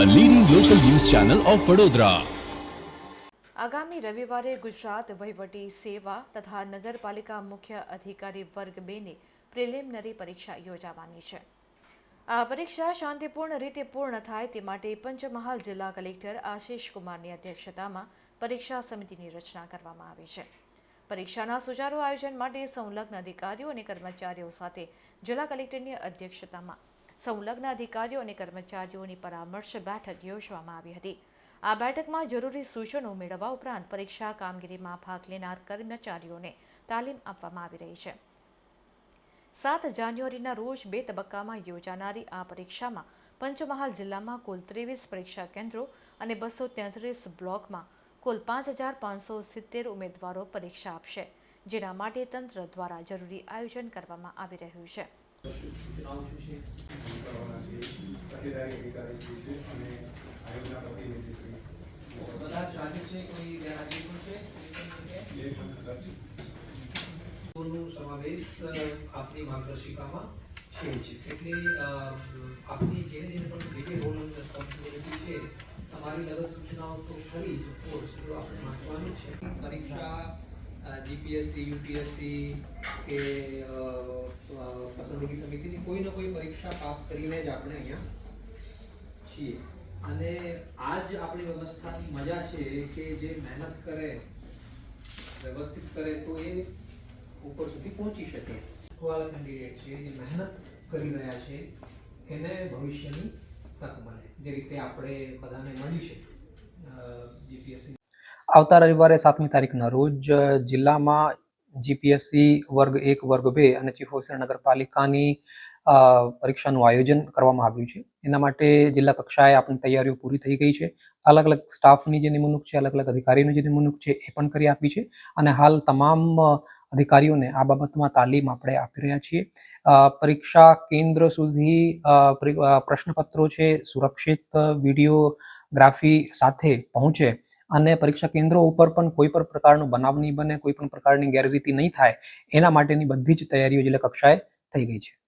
Channel of Vadodara આગામી રવિવારે ગુજરાત વહીવટી સેવા તથા નગરપાલિકા મુખ્ય અધિકારી વર્ગ બેની પ્રિલિમિનરી પરીક્ષા યોજાવાની છે. આ પરીક્ષા શાંતિપૂર્ણ રીતે પૂર્ણ થાય તે માટે પંચમહાલ જિલ્લા કલેક્ટર આશિષ કુમારની અધ્યક્ષતામાં પરીક્ષા સમિતિની રચના કરવામાં આવી છે. પરીક્ષાના સુચારુ આયોજન માટે સંલગ્ન અધિકારીઓ અને કર્મચારીઓ સાથે જિલ્લા કલેક્ટરની અધ્યક્ષતામાં સંલગ્ન અધિકારીઓ અને કર્મચારીઓની પરામર્શ બેઠક યોજવામાં આવી હતી. આ બેઠકમાં જરૂરી સૂચનો મેળવવા ઉપરાંત પરીક્ષા કામગીરીમાં ભાગ લેનાર કર્મચારીઓને તાલીમ આપવામાં આવી રહી છે. સાત જાન્યુઆરીના રોજ બે તબક્કામાં યોજાનારી આ પરીક્ષામાં પંચમહાલ જિલ્લામાં કુલ ત્રેવીસ પરીક્ષા કેન્દ્રો અને બસો તેત્રીસ બ્લોકમાં કુલ પાંચ હજાર પાંચસો સિત્તેર ઉમેદવારો પરીક્ષા આપશે, જેના માટે તંત્ર દ્વારા જરૂરી આયોજન કરવામાં આવી રહ્યું છે. સૂચનાઓ શું છે તકેદારી અધિકારી છે અને આયોગના પ્રતિનિધિ બધા જ છે કોઈ ગેરહાજરી પણ છે નો સમાવેશ આપની માર્ગદર્શિકામાં છે જ એટલે આપની જે પણ જે રિસ્પોન્સિબિલિટી છે તમારી લગત સૂચનાઓ તો ખરી જ આપણે વાંચવાનું છે પરીક્ષા જીપીએસસી, યુપીએસસી કે પસંદગી સમિતિની કોઈ ને કોઈ પરીક્ષા પાસ કરીને જ આપણે અહીંયા છીએ. અને આ જ આપણી વ્યવસ્થાની મજા છે કે જે મહેનત કરે, વ્યવસ્થિત કરે તો એ ઉપર સુધી પહોંચી શકે. વાળા કેન્ડિડેટ છે, જે મહેનત કરી રહ્યા છે, એને ભવિષ્યની તક મળે. જે રીતે આપણે બધાને મળી છે જીપીએસસી આવતા રવિવારે સાતમી તારીખના રોજ જિલ્લામાં જીપીએસસી વર્ગ એક, વર્ગ બે અને ચીફ ઓફિસર નગરપાલિકાની પરીક્ષાનું આયોજન કરવામાં આવ્યું છે. એના માટે જિલ્લા કક્ષાએ આપણી તૈયારીઓ પૂરી થઈ ગઈ છે. અલગ અલગ સ્ટાફની જે નિમણૂક છે, અલગ અલગ અધિકારીની જે નિમણૂક છે, એ પણ કરી આપી છે. અને હાલ તમામ અધિકારીઓને આ બાબતમાં તાલીમ આપણે આપી રહ્યા છીએ. પરીક્ષા કેન્દ્ર સુધી પ્રશ્નપત્રો છે, સુરક્ષિત વિડીયોગ્રાફી સાથે પહોંચે. અને પરીક્ષા કેન્દ્રો ઉપર પણ કોઈ પણ પ્રકારનો બનાવ નહીં બને, કોઈ પણ પ્રકારની ગેરરીતિ નહીં થાય, એના માટેની બધી જ તૈયારીઓ જિલ્લા કક્ષાએ થઈ ગઈ છે.